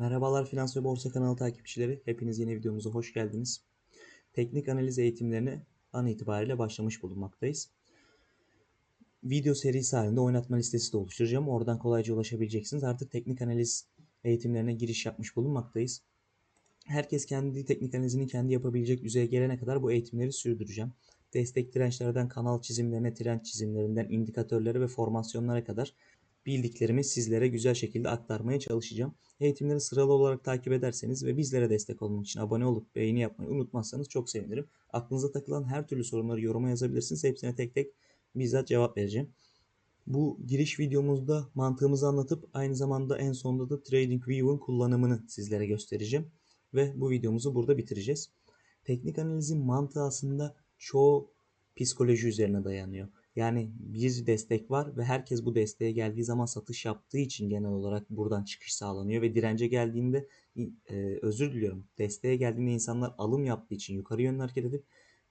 Merhabalar Finans ve Borsa kanalı takipçileri. Hepiniz yeni videomuza hoş geldiniz. Teknik analiz eğitimlerine an itibariyle başlamış bulunmaktayız. Video serisi halinde oynatma listesi de oluşturacağım. Oradan kolayca ulaşabileceksiniz. Artık teknik analiz eğitimlerine giriş yapmış bulunmaktayız. Herkes kendi teknik analizini kendi yapabilecek düzeye gelene kadar bu eğitimleri sürdüreceğim. Destek dirençlerden kanal çizimlerine, direnç çizimlerinden indikatörlere ve formasyonlara kadar bildiklerimi sizlere güzel şekilde aktarmaya çalışacağım. Eğitimleri sıralı olarak takip ederseniz ve bizlere destek olmak için abone olup beğeni yapmayı unutmazsanız çok sevinirim. Aklınıza takılan her türlü sorunları yoruma yazabilirsiniz. Hepsine tek tek bizzat cevap vereceğim. Bu giriş videomuzda mantığımızı anlatıp aynı zamanda en sonunda da TradingView'un kullanımını sizlere göstereceğim. Ve bu videomuzu burada bitireceğiz. Teknik analizin mantığı aslında çoğu psikoloji üzerine dayanıyor. Yani bir destek var ve herkes bu desteğe geldiği zaman satış yaptığı için genel olarak buradan çıkış sağlanıyor ve dirence geldiğinde e, özür diliyorum. Desteğe geldiğinde insanlar alım yaptığı için yukarı yönlü hareket edip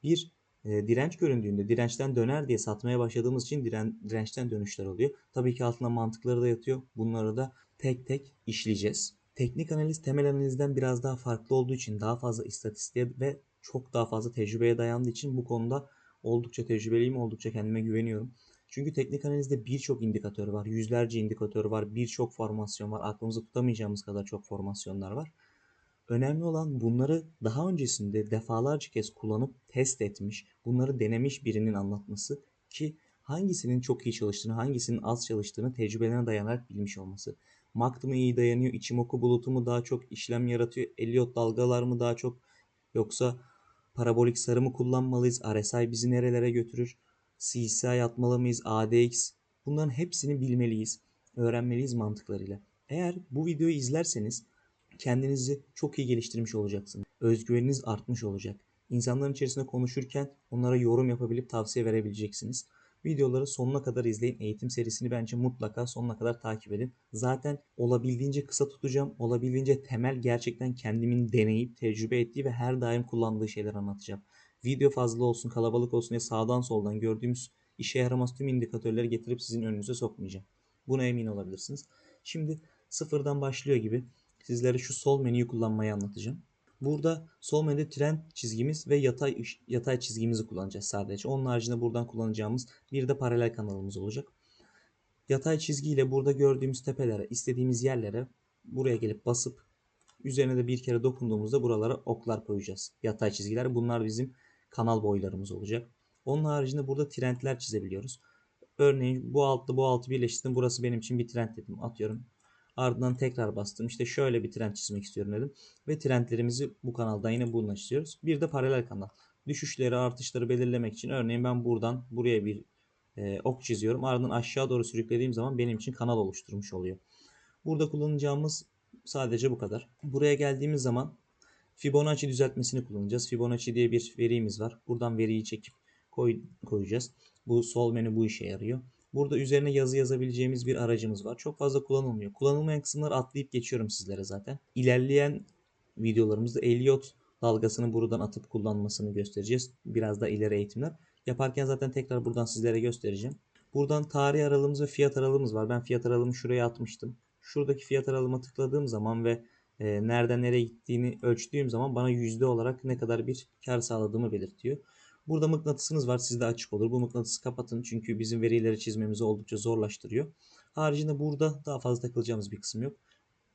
bir e, direnç göründüğünde dirençten döner diye satmaya başladığımız için diren, dirençten dönüşler oluyor. Tabii ki altında mantıkları da yatıyor. Bunları da tek tek işleyeceğiz. Teknik analiz temel analizden biraz daha farklı olduğu için daha fazla istatistiğe ve çok daha fazla tecrübeye dayandığı için bu konuda oldukça tecrübeliyim, oldukça kendime güveniyorum. Çünkü teknik analizde birçok indikatör var, yüzlerce indikatör var, birçok formasyon var, aklımızda tutamayacağımız kadar çok formasyonlar var. Önemli olan bunları daha öncesinde defalarca kez kullanıp test etmiş, bunları denemiş birinin anlatması ki hangisinin çok iyi çalıştığını, hangisinin az çalıştığını tecrübelerine dayanarak bilmiş olması. MACD mı iyi dayanıyor, Ichimoku bulutu mu daha çok işlem yaratıyor, Elliott dalgalar mı daha çok yoksa parabolik sarı mı kullanmalıyız, RSI bizi nerelere götürür, CCI atmalı mıyız, ADX bunların hepsini bilmeliyiz, öğrenmeliyiz mantıklarıyla. Eğer bu videoyu izlerseniz kendinizi çok iyi geliştirmiş olacaksınız. Özgüveniniz artmış olacak. İnsanların içerisinde konuşurken onlara yorum yapabilip tavsiye verebileceksiniz. Videoları sonuna kadar izleyin. Eğitim serisini bence mutlaka sonuna kadar takip edin. Zaten olabildiğince kısa tutacağım. Olabildiğince temel gerçekten kendimin deneyip tecrübe ettiği ve her daim kullandığı şeyler anlatacağım. Video fazla olsun, kalabalık olsun diye sağdan soldan gördüğümüz işe yaramaz tüm indikatörleri getirip sizin önünüze sokmayacağım. Buna emin olabilirsiniz. Şimdi sıfırdan başlıyor gibi sizlere şu sol menüyü kullanmayı anlatacağım. Burada sol menüde trend çizgimiz ve yatay yatay çizgimizi kullanacağız sadece. Onun haricinde buradan kullanacağımız bir de paralel kanalımız olacak. Yatay çizgiyle burada gördüğümüz tepelere, istediğimiz yerlere buraya gelip basıp üzerine de bir kere dokunduğumuzda buralara oklar koyacağız. Yatay çizgiler bunlar bizim kanal boylarımız olacak. Onun haricinde burada trendler çizebiliyoruz. Örneğin bu altı bu altı birleştirdim. Burası benim için bir trend dedim. Atıyorum Ardından tekrar bastım. İşte şöyle bir trend çizmek istiyorum dedim. Ve trendlerimizi bu kanaldan yine bununla çiziyoruz. Bir de paralel kanal. Düşüşleri artışları belirlemek için örneğin ben buradan buraya bir e, ok çiziyorum. Ardından aşağı doğru sürüklediğim zaman benim için kanal oluşturmuş oluyor. Burada kullanacağımız sadece bu kadar. Buraya geldiğimiz zaman Fibonacci düzeltmesini kullanacağız. Fibonacci diye bir verimiz var. Buradan veriyi çekip koy, koyacağız. Bu sol menü bu işe yarıyor. Burada üzerine yazı yazabileceğimiz bir aracımız var. Çok fazla kullanılmıyor. Kullanılmayan kısımları atlayıp geçiyorum sizlere zaten. İlerleyen videolarımızda Elliot dalgasını buradan atıp kullanmasını göstereceğiz. Biraz da ileri eğitimler. Yaparken zaten tekrar buradan sizlere göstereceğim. Buradan tarih aralığımız ve fiyat aralığımız var. Ben fiyat aralığımı şuraya atmıştım. Şuradaki fiyat aralığıma tıkladığım zaman ve e, nereden nereye gittiğini ölçtüğüm zaman bana yüzde olarak ne kadar bir kar sağladığımı belirtiyor. Burada mıknatısınız var sizde açık olur. Bu mıknatısı kapatın çünkü bizim verileri çizmemizi oldukça zorlaştırıyor. Haricinde burada daha fazla takılacağımız bir kısım yok.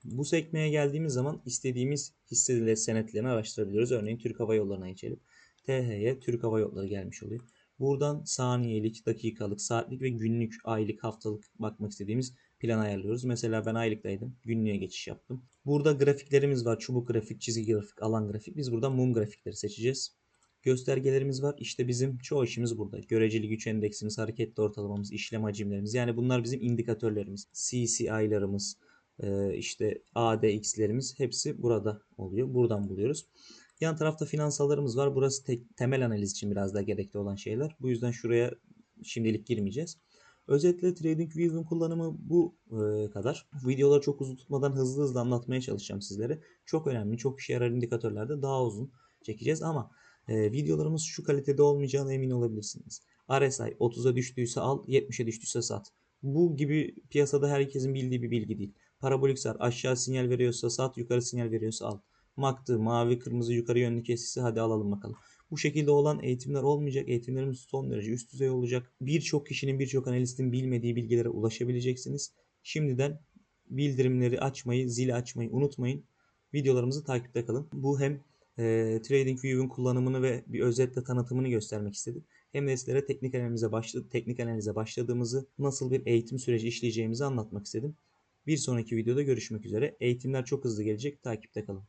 Bu sekmeye geldiğimiz zaman istediğimiz hisse senetlerini araştırabiliyoruz. Örneğin Türk Hava Yolları'na geçelim. TH'ye Türk Hava Yolları gelmiş oluyor. Buradan saniyelik, dakikalık, saatlik ve günlük, aylık, haftalık bakmak istediğimiz plan ayarlıyoruz. Mesela ben aylıktaydım. Günlüğe geçiş yaptım. Burada grafiklerimiz var. Çubuk grafik, çizgi grafik, alan grafik. Biz buradan mum grafikleri seçeceğiz göstergelerimiz var. İşte bizim çoğu işimiz burada. Göreceli güç endeksimiz, hareketli ortalamamız, işlem hacimlerimiz. Yani bunlar bizim indikatörlerimiz. CCI'larımız, e, işte ADX'lerimiz hepsi burada oluyor. Buradan buluyoruz. Yan tarafta finansallarımız var. Burası tek, temel analiz için biraz daha gerekli olan şeyler. Bu yüzden şuraya şimdilik girmeyeceğiz. Özetle TradingView'un kullanımı bu e, kadar. Videoları çok uzun tutmadan hızlı hızlı anlatmaya çalışacağım sizlere. Çok önemli, çok işe yarar indikatörlerde daha uzun çekeceğiz ama e, videolarımız şu kalitede olmayacağına emin olabilirsiniz. RSI 30'a düştüyse al, 70'e düştüyse sat. Bu gibi piyasada herkesin bildiği bir bilgi değil. Parabolik sar aşağı sinyal veriyorsa sat, yukarı sinyal veriyorsa al. Maktı mavi kırmızı yukarı yönlü kesisi hadi alalım bakalım. Bu şekilde olan eğitimler olmayacak. Eğitimlerimiz son derece üst düzey olacak. Birçok kişinin, birçok analistin bilmediği bilgilere ulaşabileceksiniz. Şimdiden bildirimleri açmayı, zili açmayı unutmayın. Videolarımızı takipte kalın. Bu hem e, TradingView'un kullanımını ve bir özetle tanıtımını göstermek istedim. Hem de sizlere teknik analize başladı, teknik analize başladığımızı, nasıl bir eğitim süreci işleyeceğimizi anlatmak istedim. Bir sonraki videoda görüşmek üzere. Eğitimler çok hızlı gelecek. Takipte kalın.